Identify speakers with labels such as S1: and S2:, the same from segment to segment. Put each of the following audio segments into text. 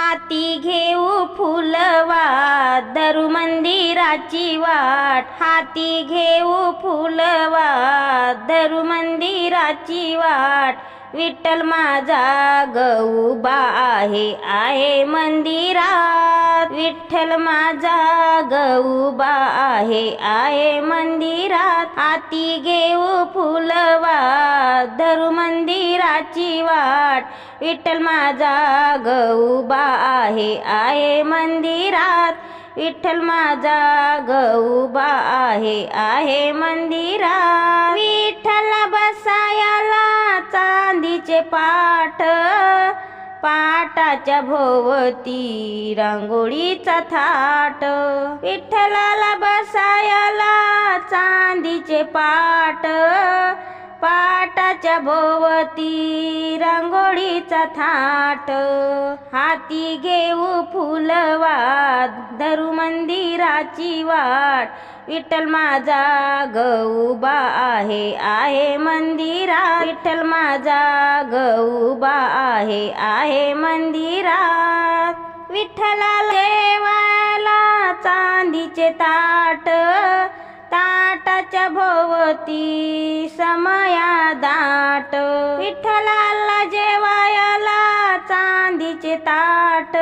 S1: हाती घेऊ फुलवाट धरू मंदिराची वाट. हाती घेऊ फुलवाट धरू मंदिराची वाट. विठ्ठल माझा गौबा आहे आहे मंदिरात. विठ्ठल माझा गौबा आहे आहे मंदिरात. हाती घेऊ फुलवा धरू मंदिराची वाट. विठ्ठल माझा गौबा आहे आहे मंदिरात. विठ्ठल माझा गौबा आहे आहे मंदिरात. विठ्ठल बसायला चांदीचे पाठ. पाटाच्या भोवती रांगोळीचा थाट. विठ्ठलाला बसायला चांदीचे पाट पाटाच्या भोवती रांगोळीचा थाट. हाती घेऊ फुलवाद धरू मंदिराची वाट. विठ्ठल माझा गऊबा आहे आहे मंदिरा विठ्ठल माझा गौबा आहे आहे मंदिरात. विठ्ठला देवाला चांदीचे ताट. ताटाच्या भोवती समया दाट. विठ्ठलाला जेवायला चांदीचे ताट.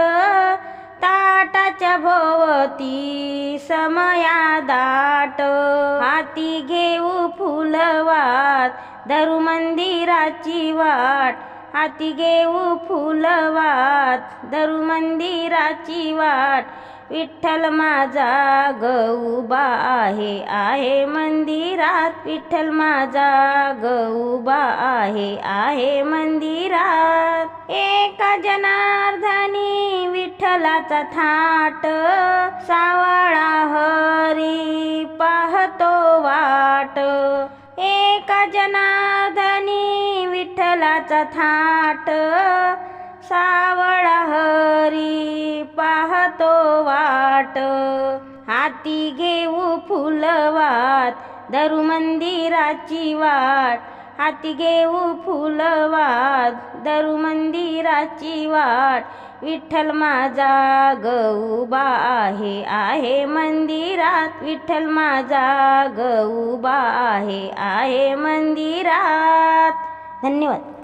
S1: ताटाच्या भोवती समया दाट. हाती घेऊ फुलवात धरू मंदिराची वाट. हाती घेऊ फुलवात धरू मंदिराची वाट. विठ्ठल माझा गौबा आहे आहे मंदिरात. विठ्ठल माझा गौबा आहे आहे मंदिरात. एका जनार्दनी विठ्ठलाचा थाट सावळा हरी पाहतो वाट. एका जनार्दनी विठ्ठलाचा थाट सावळा हरी पाहतो वाट. हाती घेऊ फुलवात धरू मंदिराची वाट. हाती घेऊ फुलवात धरू मंदिराची वाट. विठ्ठल माझा गौबा आहे आहे मंदिरात. विठ्ठल माझा गौबा आहे आहे मंदिरात. धन्यवाद.